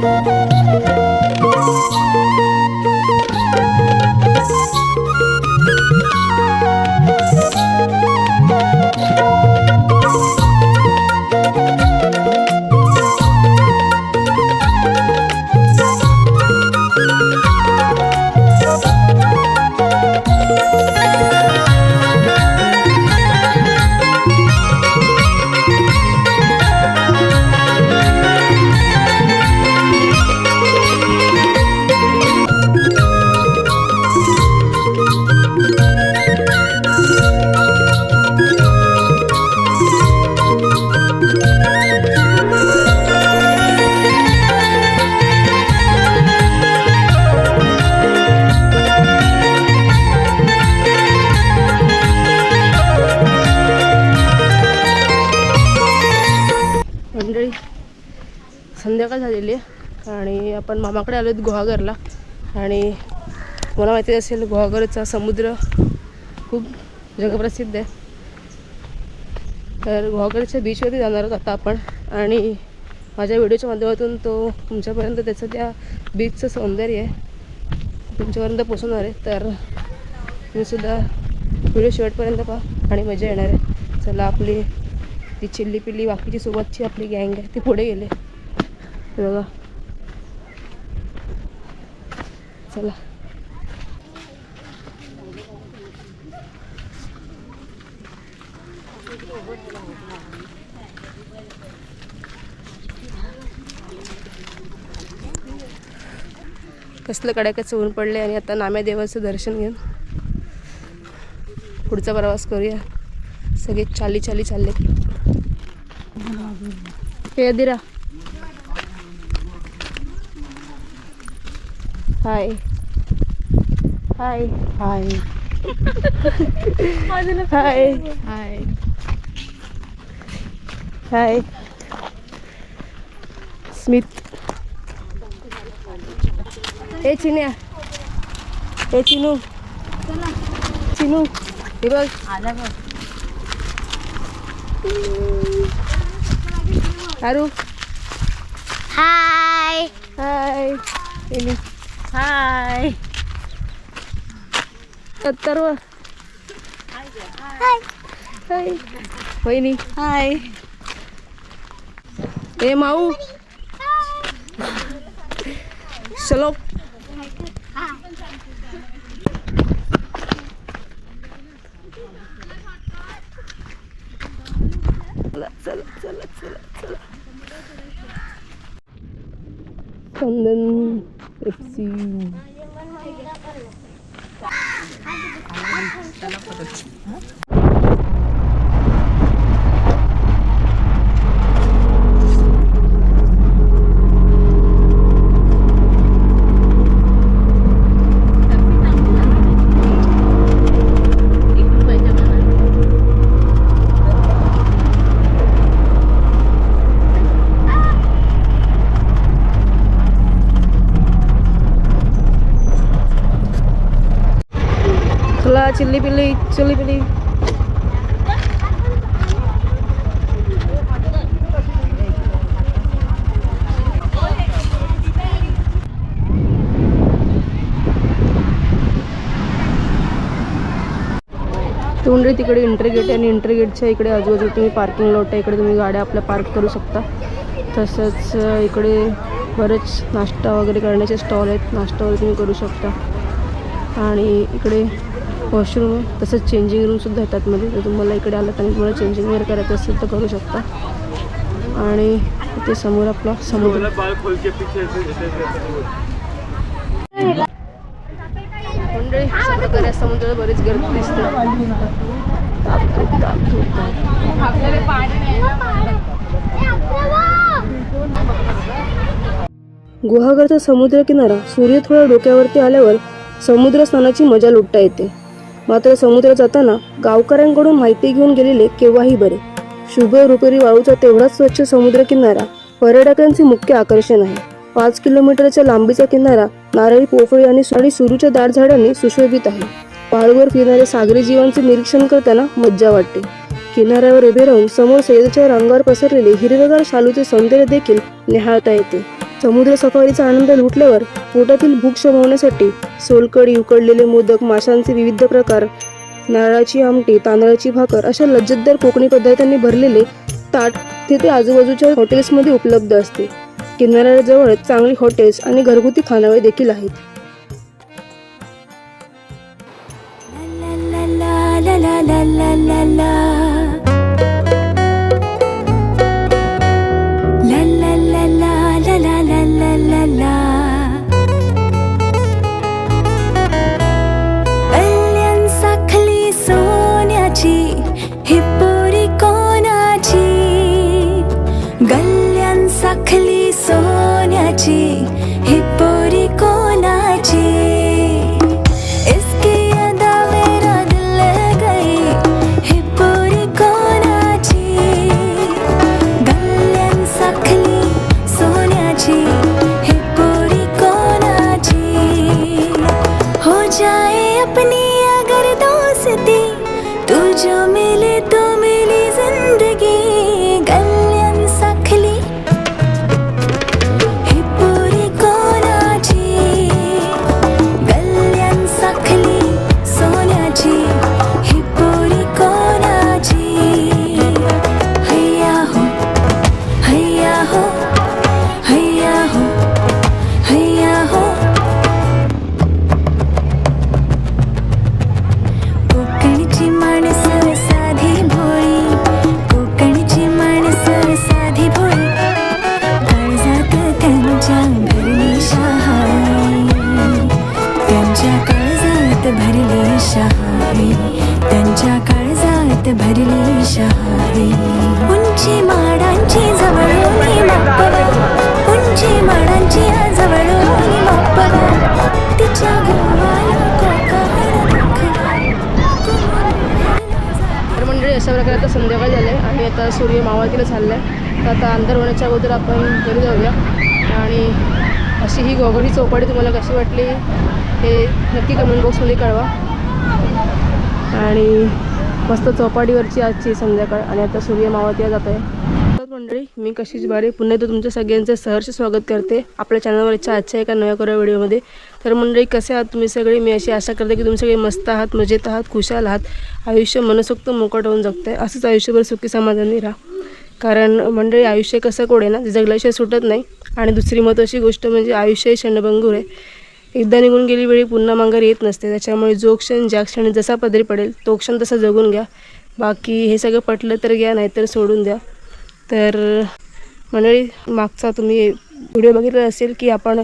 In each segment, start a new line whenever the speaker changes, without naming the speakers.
Música मंडळी संध्याकाळ झालेली आहे. आणि आपण मामाकडे आलो आहेत गुहागरला. आणि मला माहिती असेल गुहागरचा समुद्र खूप जगप्रसिद्ध आहे. तर गुहागरच्या बीचवरती जाणार आहोत आता आपण. आणि माझ्या व्हिडिओच्या माध्यमातून तो तुमच्यापर्यंत त्याचं त्या बीचचं सौंदर्य आहे. तुमच्यापर्यंत पोचवणार आहे. तर तुम्ही सुद्धा व्हिडिओ शेवटपर्यंत पहा आणि मजा येणार आहे. चला आपली ती चिल्ली पिल्ली बाकीची सोबतची आपली गँग आहे ती पुढे गेले. बघा. चला. कसलं कडाक्याचं ऊन पडले आणि आता नाम्या देवाचं दर्शन घेऊन पुढचा प्रवास करूया. सगळे चाली चाली चालले. हे अदिरा हाय हाय
हाय
हाय
हाय
हाय स्मित ए चिन्या ए चिनू चिनू हे बघ
आला बघ
आरू
हाय
हाय एली
हाय
अत्तर्व हाय वहिनी
हाय
ए चलो चला चला चला चला. चंदन पेप्सी चला चिल्ली पिल्ली चिल्ली पिल्ली. तोंडे तिकडे इंटरगेट आहे आणि इंटरगेटच्या इकडे आजूबाजू तुम्ही पार्किंग लॉट आहे. इकडे तुम्ही गाड्या आपल्या पार्क करू शकता. तसंच इकडे बरेच नाश्ता वगैरे करण्याचे स्टॉल आहेत. नाश्ता वगैरे तुम्ही करू शकता. आणि इकडे वॉशरूम आहे तसंच चेंजिंग रूमसुद्धा येतात मध्ये. जर तुम्हाला इकडे आलात आणि तुम्हाला चेंजिंग वगैरे करायचं असेल तर करू शकता. आणि ते समोर आपला समुद्र. मंडळी समुद्रात बरीच गर्दी दिसते. गुहागरचा समुद्र किनारा सूर्य थोडा डोक्यावरती आल्यावर समुद्र स्नानाची मजा लुटता येते. मात्र समुद्रात जाताना गावकऱ्यांकडून माहिती घेऊन गेलेले केव्हाही बरे. शुभ रुपेरी वाळूचा तेवढाच स्वच्छ समुद्र किनारा पर्यटकांचे मुख्य आकर्षण आहे. पाच किलोमीटरच्या लांबीचा किनारा नारळी पोफळी आणि साडी सुरूच्या दाट झाडांनी सुशोभित आहे. वाळूवर फिरणाऱ्या सागरी जीवांचे निरीक्षण करताना मज्जा वाटते. किनाऱ्यावर उभे राहून समोर सैदच्या रंगावर पसरलेले हिरवेगार शालूचे सौंदर्य देखील निहाळता येते. समुद्र सफारीचा आनंद लुटल्यावर पोटातील भूक शमवण्यासाठी सोलकडी उकडलेले मोदक माशांचे विविध प्रकार नारळाची आमटी तांदळाची भाकर अशा लज्जतदार कोकणी पदार्थांनी भरलेले ताट तिथे आजूबाजूच्या हॉटेल्समध्ये उपलब्ध असते किनाऱ्याजवळ चांगली हॉटेल्स आणि घरगुती खानावळे देखील आहेत
la la la. La काळजात भरली शहाई उंची माडांची जवळून उंची माडांची जवळून तिच्या
तर मंडळी अशा प्रकारे आता संध्याकाळ झाले आणि आता सूर्य मावळतीला चालला आहे तर आता अंधार होण्याच्या अगोदर आपण घरी जाऊया. आणि अशी ही गोगडी चौपाटी तुम्हाला कशी वाटली हे नक्की कमेंट बॉक्समध्ये कळवा. आणि मस्त चौपाटीवरची आजची संध्याकाळ आणि आता सूर्य मावळतीला जात आहे. तर मंडळी मी कशीच बारे पुन्हा एकदा तुमच्या सगळ्यांचं सहर्ष स्वागत करते आपल्या चॅनलवर इच्छा आजच्या एका नव्या कोऱ्या व्हिडिओमध्ये तर मंडळी कसे आहात तुम्ही सगळे? मी अशी आशा करते की तुम्ही सगळे मस्त आहात मजेत आहात खुशाल आहात. आयुष्य मनसोक्त मोकट होऊन जगताय. असंच आयुष्यभर सुखी समाधानी राहा. कारण मंडळी आयुष्य कसं कोडे ना ते जगल्याशिवाय सुटत नाही. आणि दुसरी महत्त्वाची गोष्ट म्हणजे आयुष्य हे क्षणभंगूर आहे. एकदा निघून गेली वेळी पुन्हा माघार येत नसते. त्याच्यामुळे जो क्षण ज्या क्षणी जसा पदरी पडेल तो क्षण तसा जगून घ्या. बाकी हे सगळं पटलं तर घ्या नाहीतर सोडून द्या. तर मंडळी मागचा तुम्ही व्हिडिओ बघितला असेल की आपण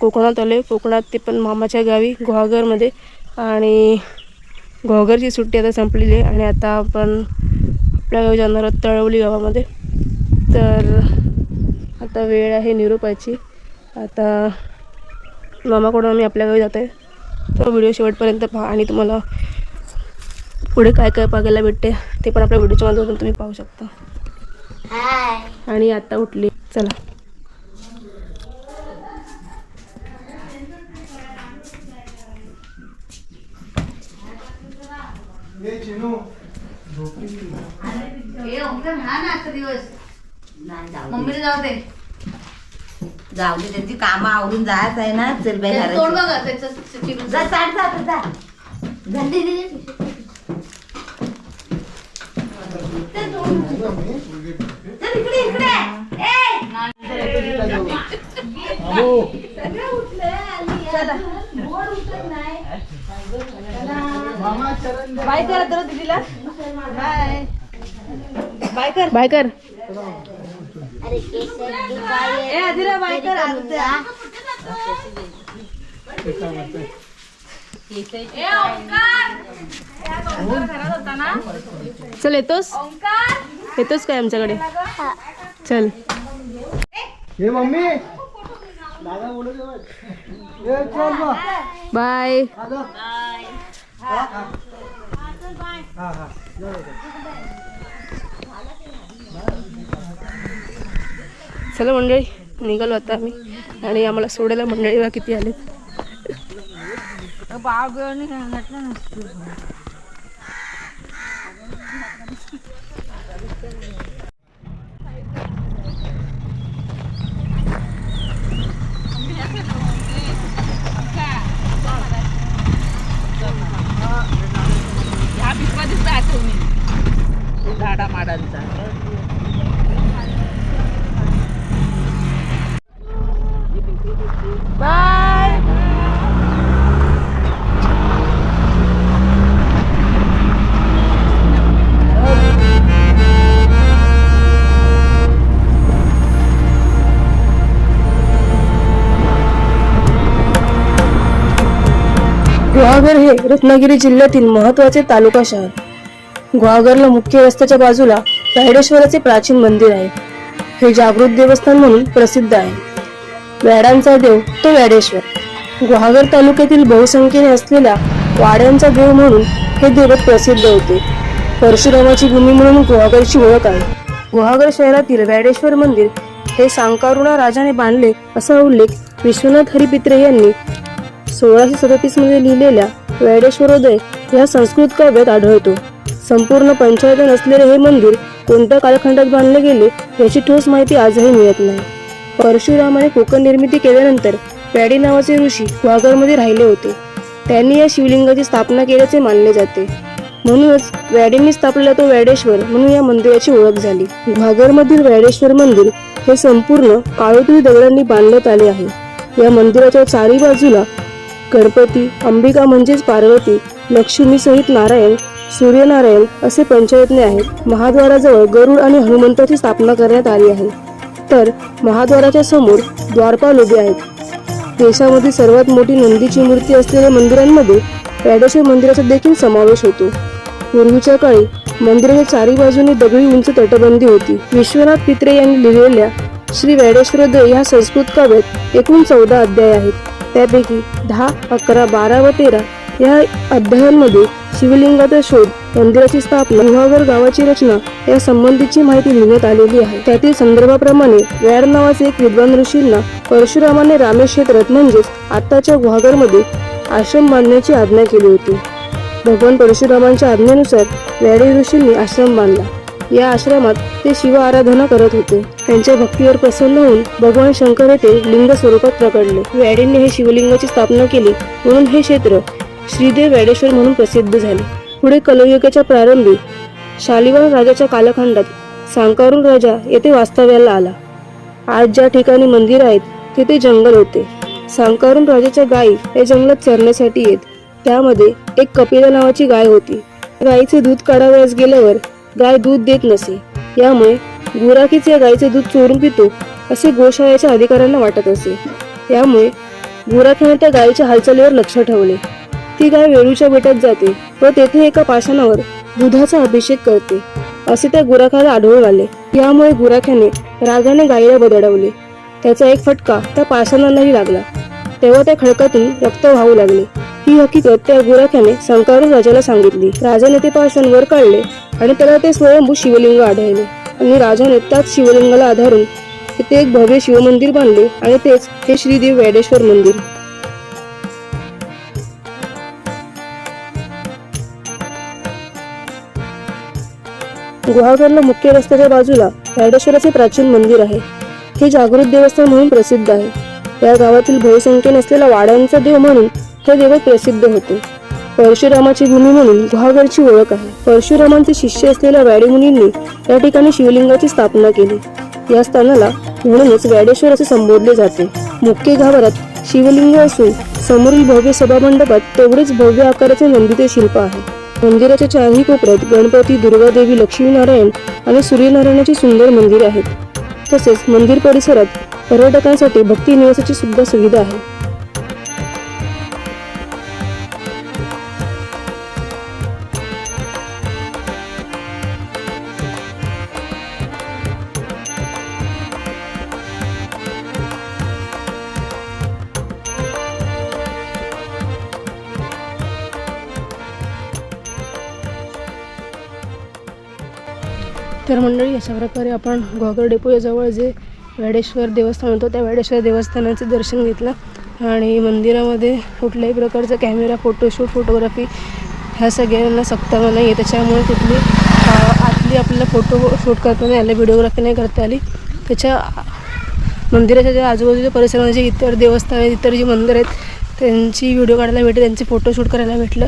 कोकणात आलो कोकणात ते पण मामाच्या गावी गुहागरमध्ये. आणि गुहागरची सुट्टी आता संपलेली आहे आणि आता आपण आपल्या गावी जाणार आहोत तळवली गावामध्ये. तर आता वेळ आहे निरोपाची. आता मामाकडून आम्ही आपल्या गावी जात आहे तो व्हिडिओ शेवटपर्यंत पहा आणि तुम्हाला पुढे काय काय बघायला भेटते ते पण आपल्या व्हिडिओच्या माध्यमातून तुम्ही पाहू शकता. आणि आता उठली. चला.
जाऊ दे.
जाऊ दे त्यांची कामं आवरून जायचं आहे ना चल बाई
त्याचं तोंड
घराची.
बघा त्याचं चिरून
जा चाट जा आता, जा.
जा. दे, दे, दे.
चल इकडे इकडे. ए!
बाय कर बाय कर. बाय कर. चल येतोस? येतोस काय आमच्याकडे? चल.
हे मम्मी!
बाय.
बाय.
चला मंडळी निघालो आता आम्ही. आणि आम्हाला सोडायला मंडळीला किती आले ह्या झाडा माडांचा. रत्नागिरी जिल्ह्यातील महत्त्वाचे तालुका शहर. गुहागरला मुख्य रस्त्याच्या बाजूला वैडेश्वराचे प्राचीन मंदिर आहे. हे जागृत देवस्थान म्हणून प्रसिद्ध आहे. व्याडांचा देव तो व्याडेश्वर गुहागर तालुक्यातील बहुसंख्येने असलेल्या वाड्यांचा देव म्हणून हे दैवत प्रसिद्ध होते. परशुरामाची भूमी म्हणून गुहागरची ओळख आहे. गुहागर शहरातील व्याडेश्वर मंदिर हे सांकारुणा राजाने बांधले असा उल्लेख विश्वनाथ हरिपित्रे यांनी सोळाशे सदतीसमध्ये लिहिलेल्या वेडेश्वरोदय या संस्कृत काव्यात आढळतो. संपूर्ण पंचायतन असलेले हे मंदिर कोणत्या कालखंडात बांधले गेले याची ठोस माहिती आजही मिळत नाही. परशुरामाने कोकण निर्मिती केल्यानंतर पॅडी नावाचे ऋषी ग्वागरमध्ये राहिले होते. त्यांनी या शिवलिंगाची स्थापना केल्याचे मानले जाते. म्हणूनच वॅडींनी स्थापलेला तो वॅडेश्वर म्हणून या मंदिराची ओळख झाली. गुहागरमधील वॅडेश्वर मंदिर हे संपूर्ण काळोतरी दगडांनी बांधण्यात आले आहे. या मंदिराच्या चारी बाजूला गणपती अंबिका म्हणजेच पार्वती लक्ष्मी सहित नारायण सूर्यनारायण असे पंचरत्ने आहेत. महाद्वाराजवळ गरुड आणि हनुमंताची स्थापना करण्यात आली आहे. तर महाद्वाराच्या समोर द्वारपाल उभे आहेत. देशामध्ये सर्वात मोठी नंदीची मूर्ती असलेल्या मंदिरांमध्ये वैडेश्वर मंदिराचा देखील समावेश होतो. पूर्वीच्या काळी मंदिराच्या चारी बाजूने दगडी उंच तटबंदी होती. विश्वनाथ पित्रे यांनी लिहिलेल्या श्री वैडेश्वरोदय ह्या संस्कृत काव्यात एकूण चौदा अध्याय आहेत. त्यापैकी दहा अकरा बारा व तेरा या अध्यायांमध्ये शिवलिंगाचा शोध मंदिराची स्थापना गुहागर गावाची रचना या संबंधीची माहिती लिहिण्यात आलेली आहे. त्यातील संदर्भाप्रमाणे व्यार नावाचे एक विद्वान ऋषींना परशुरामाने रामेश म्हणजेच आत्ताच्या गुहागरमध्ये आश्रम बांधण्याची आज्ञा केली होती. भगवान परशुरामांच्या आज्ञेनुसार वैडे ऋषींनी आश्रम बांधला. या आश्रमात ते शिव आराधना करत होते. त्यांच्या भक्तीवर प्रसन्न होऊन भगवान शंकर येथे लिंग स्वरूपात प्रकडले व्याडेंनी हे शिवलिंगाची स्थापना केली म्हणून हे क्षेत्र श्रीदेव व्याडेश्वर म्हणून प्रसिद्ध झाले. पुढे कलयुगाच्या प्रारंभी शालिवाहन राजाच्या कालखंडात सांकारून राजा येथे वास्तव्याला आला. आज ज्या ठिकाणी मंदिर आहेत तिथे जंगल होते. सांकारून राजाच्या गायी या जंगलात चरण्यासाठी येत. त्यामध्ये एक कपिला नावाची गाय होती. गायीचे दूध काढावयास गेल्यावर गाय दूध देत नसे. यामुळे गुराखीच या गायीचे दूध चोरून पितो असे गोशाळेच्या अधिकाऱ्यांना वाटत असे. यामुळे गुराख्याने त्या गायीच्या हालचालीवर लक्ष ठेवले. ती गाय वेळूच्या बेटात जाते व तेथे एका पाषाणावर दुधाचा अभिषेक करते असे त्या गुराख्याला आढळून आले. यामुळे गुराख्याने रागाने गायीला बदडवले. त्याचा एक फटका त्या पाषाणालाही लागला. तेव्हा त्या खडकातून रक्त वाहू लागले. ही हकीकत त्या गुराख्याने संकारून राजाला सांगितली. राजाने ते पाषाण वर काढले. आणि त्याला ते स्वयंभू शिवलिंग आढळले. आणि राजाने त्याच शिवलिंगाला आधारून तिथे एक भव्य शिवमंदिर बांधले आणि तेच हे श्रीदेव वैडेश्वर मंदिर. गुहागरला मुख्य रस्त्याच्या बाजूला वैडेश्वराचे प्राचीन मंदिर आहे. हे जागृत देवस्थान म्हणून प्रसिद्ध आहे. या गावातील बहुसंख्य नसलेला वाड्यांचा देव म्हणून हे देव प्रसिद्ध होते. परशुरामाची भूमी म्हणून गुहागरची ओळख आहे. परशुरामांचे शिष्य असलेल्या वॅडे मुनींनी या ठिकाणी शिवलिंगाची स्थापना केली. या स्थानाला म्हणूनच वॅडेश्वर असे संबोधले जाते. मुख्य गाभारात शिवलिंग असून समोरील भव्य सभामंडपात तेवढेच भव्य आकाराचे नंदीचे शिल्प आहे. मंदिराच्या चारही कोपऱ्यात गणपती दुर्गादेवी लक्ष्मीनारायण आणि सूर्यनारायणाची सुंदर मंदिर आहेत. तसेच मंदिर परिसरात पर्यटकांसाठी भक्ती निवासाची सुद्धा सुविधा आहे. तर मंडळी अशा प्रकारे आपण घोगर डेपोजवळ जे वाडेश्वर देवस्थान होतं त्या वाडेश्वर देवस्थानाचं दर्शन घेतलं. आणि मंदिरामध्ये कुठल्याही प्रकारचा कॅमेरा फोटोशूट फोटोग्राफी ह्या सगळ्यांना सक्तावा नाही आहे त्याच्यामुळे कुठली आतली आपल्याला फोटो शूट करता नाही आले व्हिडिओग्राफी नाही करता आली. त्याच्या मंदिराच्या ज्या आजूबाजूच्या परिसरामध्ये जे इतर देवस्थान आहेत इतर जी मंदिर आहेत त्यांची व्हिडिओ काढायला भेटले त्यांचे फोटोशूट करायला भेटलं.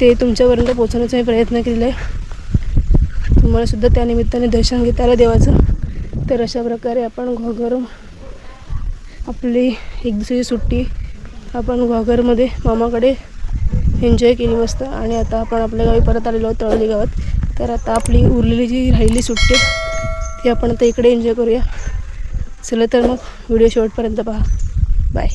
ते तुमच्यापर्यंत पोहोचवण्याचा मी प्रयत्न केलेला आहे. तुम्हाला सुद्धा त्या निमित्ताने दर्शन घेता आलं देवाचं. तर अशा प्रकारे आपण घोगर आपली एक दुसरी सुट्टी आपण घोगरमध्ये मामाकडे एन्जॉय केली मस्त. आणि आता आपण आपल्या गावी परत आलेलो आहोत तळली गावात. तर आता आपली उरलेली जी राहिली सुट्टी ती आपण आता इकडे एन्जॉय करूया. चला तर मग व्हिडिओ शेवटपर्यंत पहा. बाय